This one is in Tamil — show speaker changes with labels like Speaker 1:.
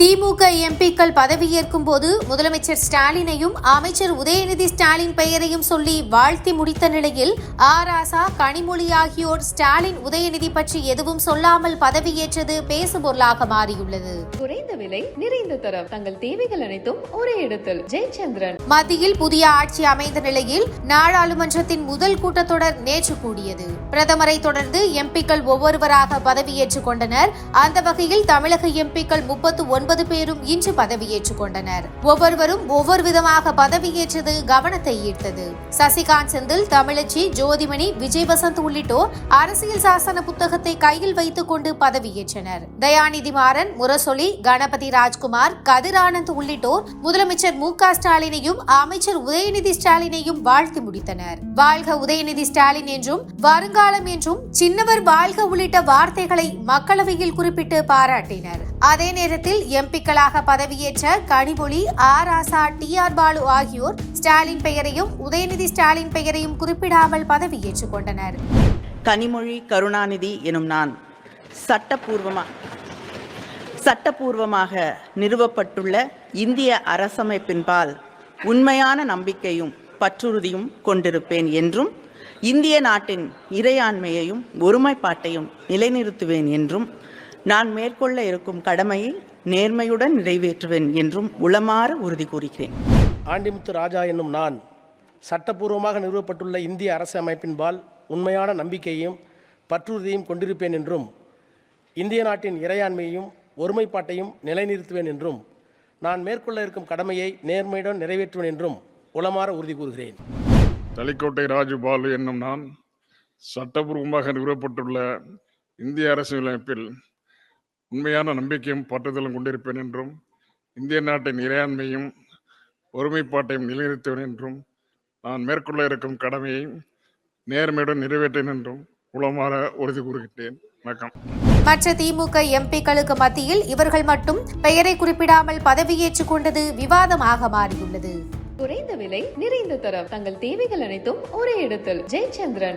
Speaker 1: திமுக எம்பிக்கள் பதவியேற்கும் போது முதலமைச்சர் ஸ்டாலினையும் அமைச்சர் உதயநிதி ஸ்டாலின் பெயரையும் சொல்லி வாழ்த்தி முடித்த நிலையில் ஆராசா கனிமொழி ஆகியோர் ஸ்டாலின் உதயநிதி பற்றி எதுவும் சொல்லாமல் பதவியேற்றது பேசுபொருளாக மாறியுள்ளது.
Speaker 2: குறைந்த விலை நிறைந்த தரம். தங்கள் தேவைகள் அனைத்தும் ஒரே இடத்தில். ஜெயச்சந்திரன்.
Speaker 1: மத்தியில் புதிய ஆட்சி அமைந்த நிலையில் நாடாளுமன்றத்தின் முதல் கூட்டத்தொடர் நேற்று கூடியது. பிரதமரை தொடர்ந்து எம்பிக்கள் ஒவ்வொருவராக பதவியேற்றுக் கொண்டனர். அந்த வகையில் தமிழக எம்பிக்கள் முப்பத்து ஒன்பது பேரும் இன்று பதவியேற்றுக் கொண்டனர். ஒவ்வொருவரும் ஒவ்வொரு விதமாக பதவியேற்றது கவனத்தை ஈர்த்தது. சசிகாந்த் செந்தில் தமிழச்சி ஜோதிமணி விஜய் வசந்த் உள்ளிட்டோர் அரசியல் சாசன புத்தகத்தை கையில் வைத்துக் கொண்டு பதவியேற்றனர் தயாநிதி மாறன் முரசொலி கணபதி ராஜ்குமார் கதிர் ஆனந்த் உள்ளிட்டோர் முதலமைச்சர் மு க ஸ்டாலினையும் அமைச்சர் உதயநிதி ஸ்டாலினையும் வாழ்த்தி முடித்தனர். வாழ்க உதயநிதி ஸ்டாலின் என்றும் வருங்காலம் என்றும் சின்னவர் வாழ்க உள்ளிட்ட வார்த்தைகளை மக்களவையில் குறிப்பிட்டு பாராட்டினர். அதே நேரத்தில் எம்பிக்களாக பதவியேற்ற கனிமொழி ஆர் ஆசா டி ஆர் பாலு ஆகியோர் ஸ்டாலின் பெயரையும் உதயநிதி ஸ்டாலின் பெயரையும் குறிப்பிடாமல் பதவியேற்றுக் கொண்டனர்.
Speaker 3: கனிமொழி கருணாநிதி எனும் நான் சட்டப்பூர்வமாக சட்டப்பூர்வமாக நிறுவப்பட்டுள்ள இந்திய அரசமைப்பின்பால் உண்மையான நம்பிக்கையும் பற்றுறுதியும் கொண்டிருப்பேன் என்றும் இந்திய நாட்டின் இறையாண்மையையும் ஒருமைப்பாட்டையும் நிலைநிறுத்துவேன் என்றும் நான் மேற்கொள்ள இருக்கும் கடமையை நேர்மையுடன் நிறைவேற்றுவேன் என்றும் உளமாற உறுதி கூறுகிறேன்.
Speaker 4: ஆண்டிமுத்து ராஜா என்னும் நான் சட்டப்பூர்வமாக நிறுவப்பட்டுள்ள இந்திய அரசு அமைப்பின்பால் உண்மையான நம்பிக்கையையும் பற்றுறுதியையும் கொண்டிருப்பேன் என்றும் இந்திய நாட்டின் இறையாண்மையையும் ஒருமைப்பாட்டையும் நிலைநிறுத்துவேன் என்றும் நான் மேற்கொள்ள இருக்கும் கடமையை நேர்மையுடன் நிறைவேற்றுவேன் என்றும் உளமாற உறுதி கூறுகிறேன்.
Speaker 5: தளிக்கோட்டை ராஜுபாலு என்னும் நான் சட்டபூர்வமாக நிறுவப்பட்டுள்ள இந்திய அரசியலமைப்பில் உண்மையான நம்பிக்கையும் பற்றுதலும் கொண்டிருப்பேன் என்றும் இந்திய நாட்டின் இறையாண்மையும் ஒருமைப்பாட்டையும் நிலைநிறுத்துவேன் என்றும் நான் மேற்கொள்ள இருக்கும் கடமையை நேர்மையுடன் நிறைவேற்றேன் என்றும் உளமாற உறுதி கூறுகின்றேன். வணக்கம்.
Speaker 1: மற்ற திமுக எம்பிக்களுக்கு மத்தியில் இவர்கள் மட்டும் பெயரை குறிப்பிடாமல் பதவியேற்றுக் கொண்டது விவாதமாக மாறியுள்ளது.
Speaker 2: குறைந்த விலை நிறைந்த தரம். தங்கள் தேவைகள் அனைத்தும் ஒரே இடத்தில். ஜெயச்சந்திரன்.